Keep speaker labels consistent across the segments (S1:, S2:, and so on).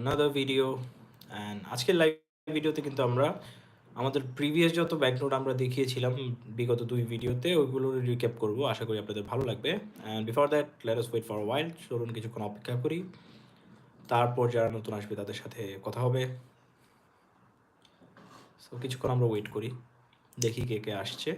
S1: another video. And আজকের live ভিডিওতে কিন্তু আমরা আমাদের প্রিভিয়াস যত ব্যাংক নোট আমরা দেখিয়েছিলাম বিগত দুই ভিডিওতে ওইগুলো রিক্যাপ করব। আশা করি আপনাদের ভালো লাগবে। And before that let wait for while চলুন কিছুক্ষণ অপেক্ষা করি। তারপর যারা নতুন আসবে, তাদের সাথে কথা হবে। সো কিছুক্ষণ আমরা ওয়েট করি। দেখি কে কে আসছে।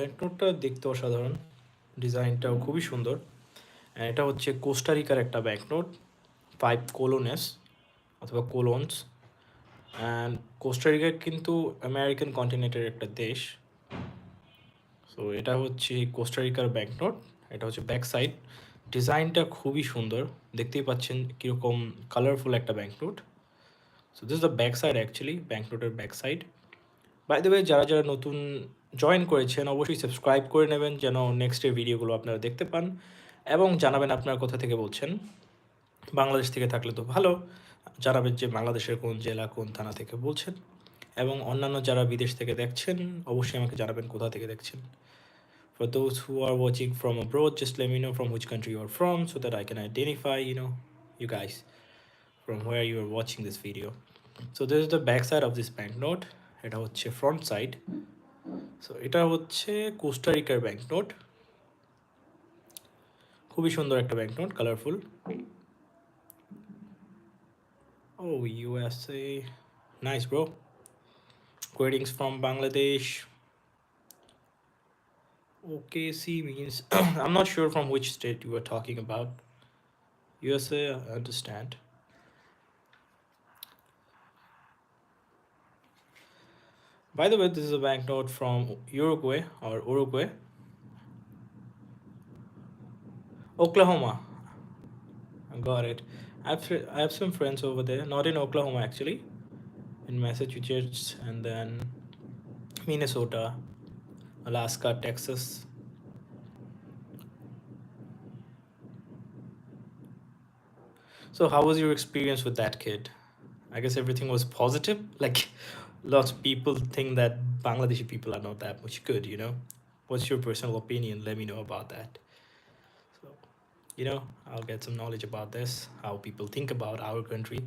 S1: ব্যাংকনোটটা দেখতে অসাধারণ, ডিজাইনটাও খুবই সুন্দর। এটা হচ্ছে কোস্টারিকার একটা ব্যাংকনোট ফাইভ কোলোনেস অথবা কোলোনস অ্যান্ড কোস্টারিকা কিন্তু আমেরিকান কন্টিনেন্টের একটা দেশ। সো এটা হচ্ছে কোস্টারিকার ব্যাংকনোট এটা হচ্ছে ব্যাক সাইড ডিজাইনটা খুবই সুন্দর, দেখতেই পাচ্ছেন কীরকম কালারফুল একটা banknote so this the back side actually ব্যাংকনোটের back side by the way যারা যারা নতুন জয়েন করেছেন, অবশ্যই সাবস্ক্রাইব করে নেবেন যেন নেক্সটের ভিডিওগুলো আপনারা দেখতে পান এবং জানাবেন আপনারা কোথা থেকে বলছেন। বাংলাদেশ থেকে থাকলে তো ভালো, জানাবেন যে বাংলাদেশের কোন জেলা, কোন থানা থেকে বলছেন এবং অন্যান্য যারা বিদেশ থেকে দেখছেন, অবশ্যই আমাকে জানাবেন কোথা থেকে দেখছেন। For those who are watching from abroad just let me you know from which country you from so that I can identify you know you guys from where you are watching this video so this is the back side of this bank note এটা হচ্ছে front side so এটা হচ্ছে কোস্টারিকার banknote খুবই সুন্দর একটা banknote colourful O USA nice bro greetings from Bangladesh. OKC means I'm not sure from which state you were talking about. USA, I understand. By the way, this is a banknote from Uruguay or Uruguay, Oklahoma. I got it. I have, I have some friends over there, not in Oklahoma actually, in Massachusetts and then Minnesota, Alaska, Texas. So, how was your experience with that kid? I guess everything was positive. Like, lots of people think that Bangladeshi people are not that much good, you know? What's your personal opinion? Let me know about that. So, you know i'll get some knowledge about this how people think about our country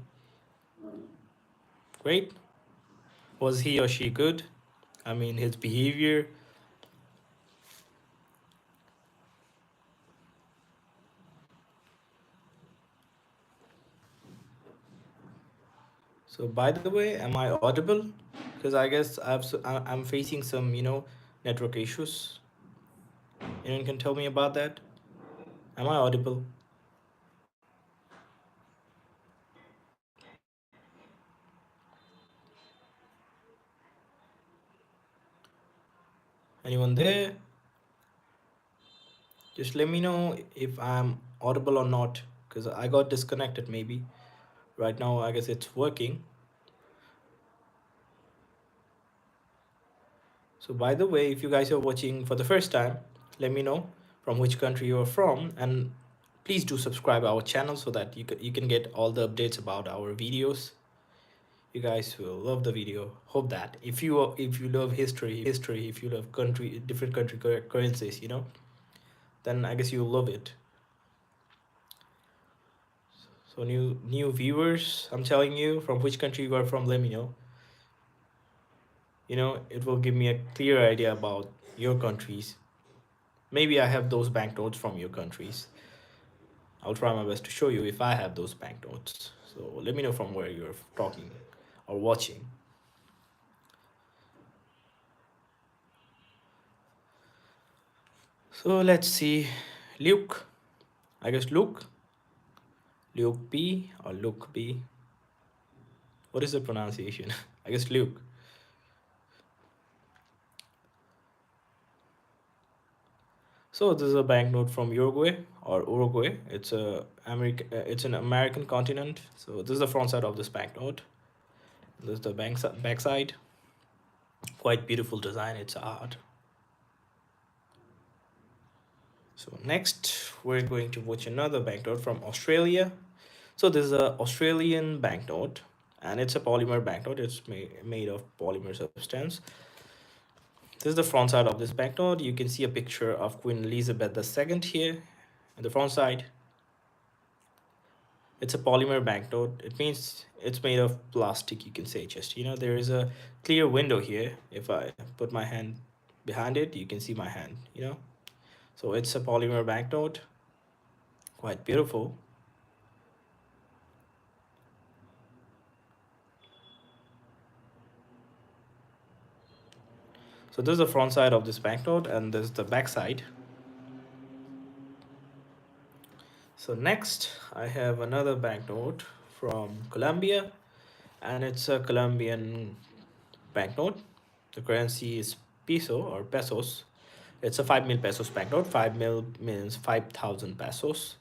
S1: great was he or she good i mean his behavior so by the way am i audible because i guess i've i'm facing some you know network issues. Anyone can tell me about that? Am i audible? Anyone there? Just let me know if i'm audible or not because i got disconnected maybe. Right now i guess it's working so by the way if you guys are watching for the first time let me know from which country you're from and please do subscribe our channel so that you can, you can get all the updates about our videos. You guys will love the video. Hope that. If you if you love history history if you love country different country currencies you know then i guess you'll love it. So new new viewers i'm telling you from which country you are from let me know you know it will give me a clear idea about your countries. Maybe i have those banknotes from your countries. I'll try my best to show you if i have those banknotes so let me know from where you're talking or watching. So let's see. Luke. I guess luke. Luke b or luke b what is the pronunciation? I guess luke So this is a banknote from Uruguay or Uruguay. It's a American. Uh, it's an American continent. So this is the front side of this banknote. This is the bank back side. Quite beautiful design. It's art. So next we're going to watch another banknote from Australia. So this is a Australian banknote, and it's a polymer banknote. It's made made of polymer substance. This is the front side of this banknote. You can see a picture of Queen Elizabeth II here, on the front side. It's a polymer banknote. It means it's made of plastic, you can say just, you know, there is a clear window here. If I put my hand behind it, you can see my hand, you know. So it's a polymer banknote, quite beautiful. So this is the front side of this banknote and this is the back side. So next I have another banknote from Colombia and it's a Colombian banknote. The currency is peso or pesos. It's a 5 mil pesos banknote. 5 mil means 5,000 pesos.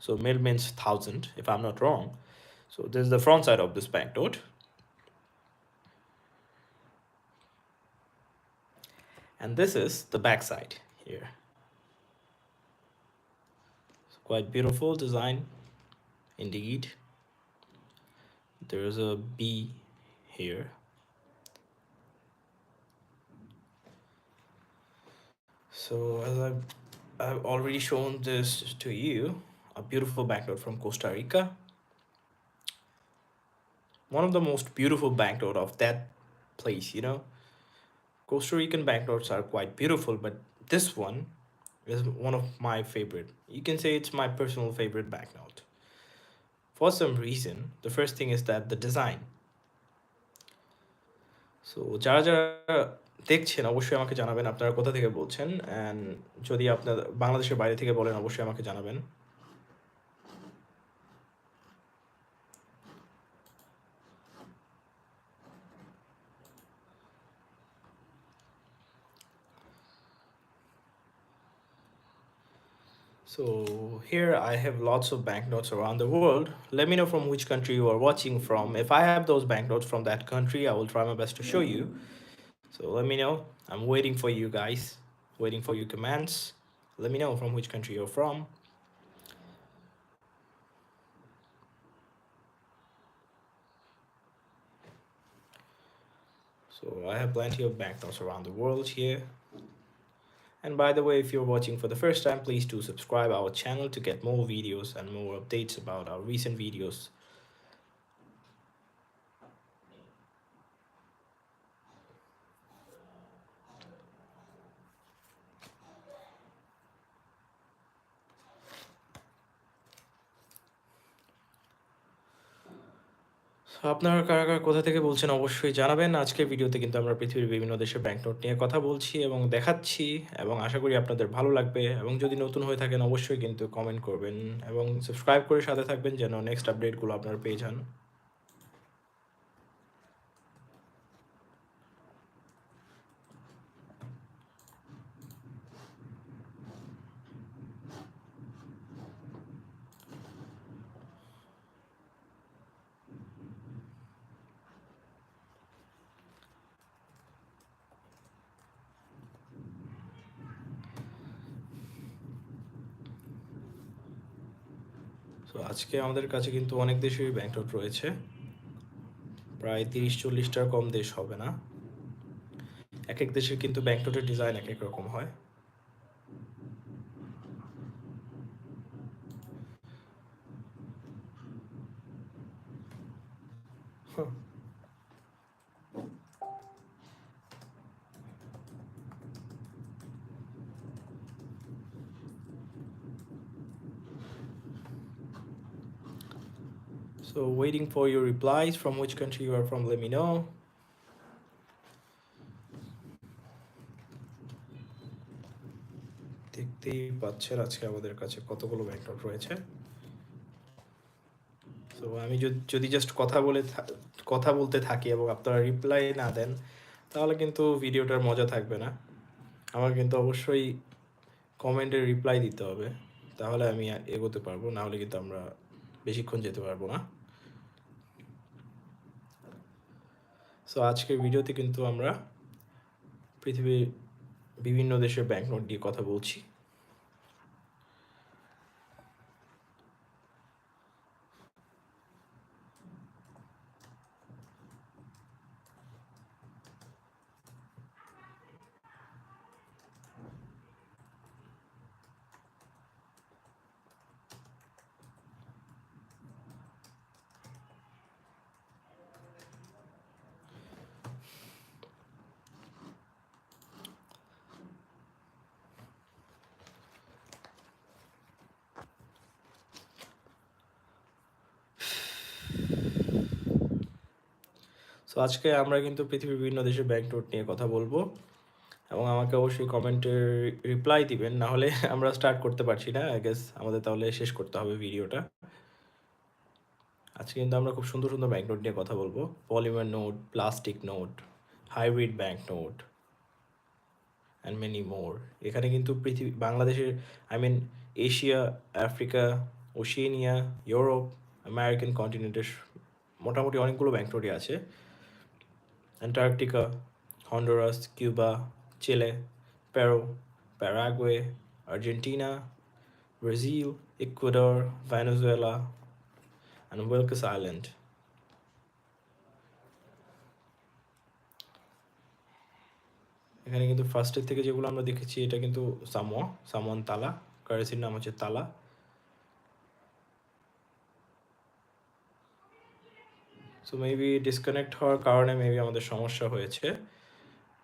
S1: So mil means 1,000 if I'm not wrong. So this is the front side of this banknote. And this is the backside here. It's quite beautiful design indeed. There's a B here. So as I've, I've already shown this to you, a beautiful banknote from Costa Rica. One of the most beautiful banknote of that place, you know. Costa Rican banknotes are quite beautiful, but this one is one of my favorite. You can say it's my personal favorite banknote. For some reason, the first thing is that the design. So যারা যারা দেখছেন অবশ্যই আমাকে জানাবেন আপনারা কোথা থেকে বলছেন অ্যান্ড যদি আপনার বাংলাদেশের বাইরে থেকে বলেন অবশ্যই আমাকে জানাবেন So here I have lots of banknotes around the world. Let me know from which country you are watching from. If I have those banknotes from that country, I will try my best to show you. So let me know. I'm waiting for you guys, waiting for your comments. Let me know from which country you're from. So I have plenty of banknotes around the world here. And by the way, if you're watching for the first time, please do subscribe our channel to get more videos and more updates about our recent videos. আপনারা কারা কারা কোথা থেকে বলছেন অবশ্যই জানাবেন। আজকের ভিডিওতে কিন্তু আমরা পৃথিবীর বিভিন্ন দেশের ব্যাংক নোট নিয়ে কথা বলছি এবং দেখাচ্ছি এবং আশা করি আপনাদের ভালো লাগবে এবং যদি নতুন হয়ে থাকেন অবশ্যই কিন্তু কমেন্ট করবেন এবং সাবস্ক্রাইব করে সাথে থাকবেন যেন নেক্সট আপডেটগুলো আপনারা পেয়ে যান। সো আজকে আমাদের কাছে কিন্তু অনেক দেশেই ব্যাংক রয়েছে প্রায় তিরিশ চল্লিশটার কম দেশ হবে না এক এক দেশের কিন্তু ব্যাংক নোটের ডিজাইন এক এক রকম হয় Huh. So, waiting for your replies, from which country you are from, let me know. দেখতেই পাচ্ছেন আজকে আমাদের কাছে কতগুলো ব্যাংক নোট রয়েছে। তো আমি যদি জাস্ট কথা বলে কথা বলতে থাকি এবং আপনারা রিপ্লাই না দেন, তাহলে কিন্তু ভিডিওটার মজা থাকবে না। আমার কিন্তু অবশ্যই কমেন্টের রিপ্লাই দিতে হবে। তাহলে আমি এগোতে পারব, না হলে কিন্তু আমরা বেশিক্ষণ যেতে পারব না। সো আজকের ভিডিওতে কিন্তু আমরা পৃথিবীর বিভিন্ন দেশের ব্যাংক নোট নিয়ে কথা বলছি। আজকে আমরা কিন্তু পৃথিবীর বিভিন্ন দেশের ব্যাংক নোট নিয়ে কথা বলব এবং আমাকে অবশ্যই কমেন্টের রিপ্লাই দিবেন। না হলে আমরা স্টার্ট করতে পারছি না। আই গেস আমাদের তাহলে শেষ করতে হবে ভিডিওটা আজকে কিন্তু আমরা খুব সুন্দর সুন্দর ব্যাংক নোট নিয়ে কথা বলব। Polymer note plastic note hybrid bank note and many more এখানে কিন্তু পৃথিবী, বাংলাদেশের I mean Asia Africa Oceania Europe American কন্টিনেন্টের মোটামুটি অনেকগুলো ব্যাংক নোটই আছে। Antarctica Honduras Cuba Chile Peru Paraguay Argentina Brazil Ecuador Venezuela and ওয়েলকাস island এখানে কিন্তু ফার্স্টের থেকে যেগুলো আমরা দেখেছি, এটা কিন্তু সামোয়া সামোয়ান তালা কারেন্সির নাম হচ্ছে তালা সো মেবি ডিসকানেক্ট হওয়ার কারণে মেবি আমাদের সমস্যা হয়েছে।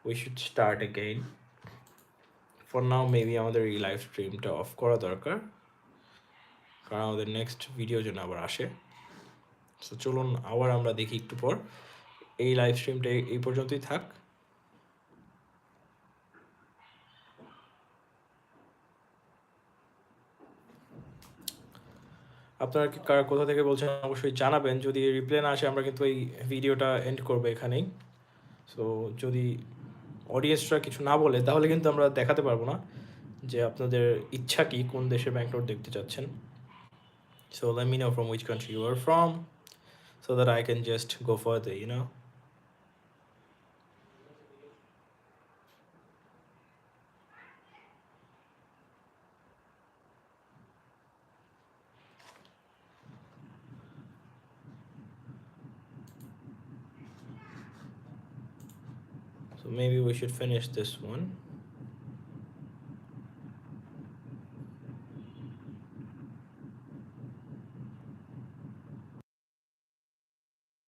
S1: We should start again for now maybe আমাদের এই লাইভ স্ট্রিমটা অফ করা দরকার। কারণ আমাদের নেক্সট ভিডিও যেন আবার আসে। সো চলুন, আবার আমরা দেখি একটু পর। এই লাইভ স্ট্রিমটা এই পর্যন্তই থাক। আপনারা কি কারা কোথা থেকে বলছেন অবশ্যই জানাবেন। যদি রিপ্লাই না আসে, আমরা কিন্তু এই ভিডিওটা এন্ড করব এখানেই। সো যদি অডিয়েন্সরা কিছু না বলে, তাহলে কিন্তু আমরা দেখাতে পারব না যে আপনাদের ইচ্ছা কি, কোন দেশের ব্যাংক নোট দেখতে চাচ্ছেন। So let me from which country you are from so that I can just go for the know? So maybe we should finish this one.